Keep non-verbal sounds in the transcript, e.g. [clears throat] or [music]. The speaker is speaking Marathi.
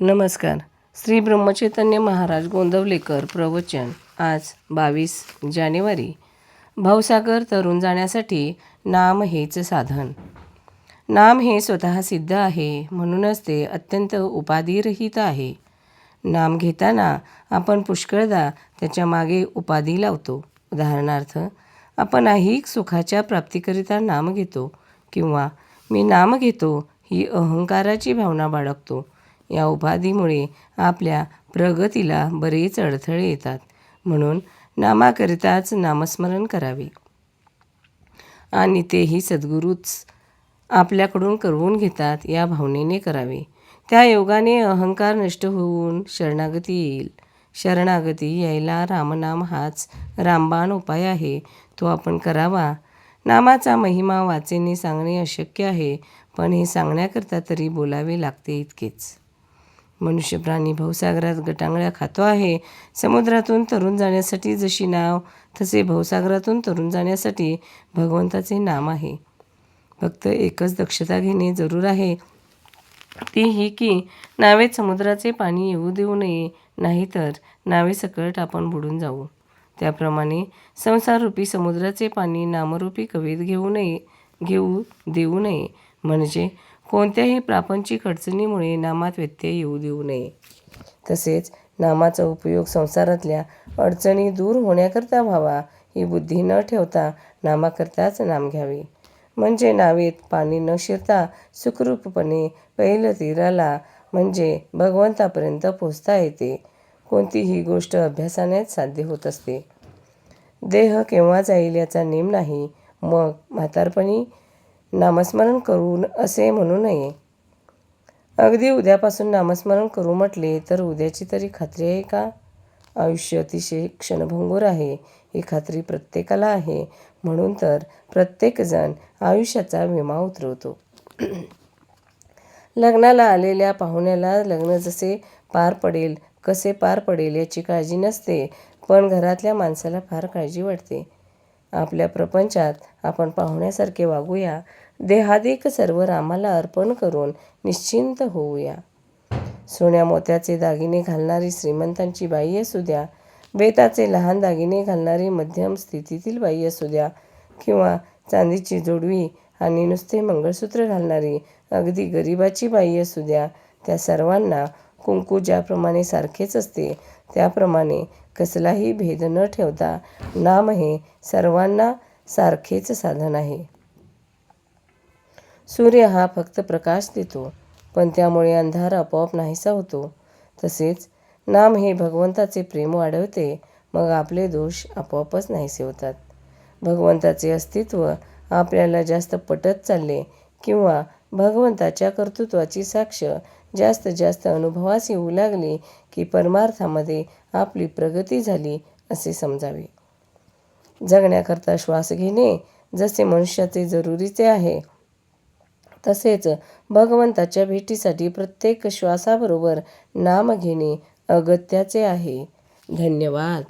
नमस्कार. श्री ब्रह्मचैतन्य महाराज गोंदवलेकर प्रवचन. आज बावीस जानेवारी. भावसागर तरुण जाण्यासाठी नाम हेच साधन. नाम हे स्वतः सिद्ध आहे म्हणूनच ते अत्यंत उपाधिरहित आहे. नाम घेताना आपण पुष्कळदा त्याच्यामागे उपाधी लावतो. उदाहरणार्थ आपण ऐहिक सुखाच्या प्राप्तीकरिता नाम घेतो किंवा मी नाम घेतो ही अहंकाराची भावना बाळगतो. या उपाधीमुळे आपल्या प्रगतीला बरेच अडथळे येतात. म्हणून नामाकरिताच नामस्मरण करावे. आणि तेही सद्गुरूच आपल्याकडून करवून घेतात या भावनेने करावे. त्या योगाने अहंकार नष्ट होऊन शरणागती येईल. शरणागती यायला रामनाम हाच रामबाण उपाय आहे. तो आपण करावा. नामाचा महिमा वाचेने सांगणे अशक्य आहे पण हे सांगण्याकरता तरी बोलावे लागते इतकेच. मनुष्य प्राणी भवसागरात गटांगळ्या खातो आहे. समुद्रातून तरुण जाण्यासाठी जशी नाव तसे भवसागरातून तरुण जाण्यासाठी भगवंताचे नाम आहे. फक्त एकच दक्षता घेणे जरूर आहे. ती ही की नावेत समुद्राचे पाणी येऊ देऊ नये नाहीतर नावेसकट आपण बुडून जाऊ. त्याप्रमाणे संसाररूपी समुद्राचे पाणी नामरूपी कवेत घेऊ नये घेऊ देऊ नये. म्हणजे कोणत्याही प्रापंचिक अडचणीमुळे नामात व्यत्यय येऊ देऊ नये. तसेच नामाचा उपयोग संसारातल्या अडचणी दूर होण्याकरता व्हावा ही बुद्धी न ठेवता नामाकरताच नाम घ्यावे. म्हणजे नावेत पाणी न शिरता सुखरूपपणे पहिलं तीराला म्हणजे भगवंतापर्यंत पोचता येते. कोणतीही गोष्ट अभ्यासानेच साध्य होत असते. देह केव्हा जाईल याचा नेम नाही. मग म्हातारपणी नामस्मरण करून असे म्हणू नये. अगदी उद्यापासून नामस्मरण करू म्हटले तर उद्याची तरी खात्री आहे का? आयुष्य अतिशय क्षणभंगूर आहे. ही खात्री प्रत्येकाला आहे. म्हणून तर प्रत्येकजण आयुष्याचा विमा उतरवतो. [clears throat] लग्नाला आलेल्या पाहुण्याला लग्न जसे पार पडेल कसे पार पडेल याची काळजी नसते पण घरातल्या माणसाला फार काळजी वाटते. आपल्या प्रपंचात आपण पाहुण्यासारखे वागूया. देहादिक सर्व रामाला अर्पण करून निश्चिंत होऊया. सोन्या मोत्याचे दागिने घालणारी श्रीमंतांची बाई असू द्या बेताचे लहान दागिने घालणारी मध्यम स्थितीतील बाई असू द्या किंवा चांदीची जोडवी आणि नुसते मंगळसूत्र घालणारी अगदी गरिबाची बाई असू द्या त्या सर्वांना कुंकू ज्याप्रमाणे सारखेच असते त्याप्रमाणे कसलाही भेद न ठेवता नाम हे सर्वांना सारखेच साधन आहे. सूर्य हा फक्त प्रकाश देतो पण त्यामुळे अंधार आपोआप नाहीसा होतो. तसेच नाम हे भगवंताचे प्रेम वाढवते मग आपले दोष आपोआपच नाहीसे होतात. भगवंताचे अस्तित्व आपल्याला जास्त पटत चालले किंवा भगवंताच्या कर्तृत्वाची साक्ष जास्त जास्त अनुभवास येऊ लागले की परमार्थामध्ये आपली प्रगती झाली असे समजावे. जगण्याकरता श्वास घेणे जसे मनुष्याचे जरुरीचे आहे तसेच भगवंताच्या भेटीसाठी प्रत्येक श्वासाबरोबर नाम घेणे अगत्याचे आहे. धन्यवाद.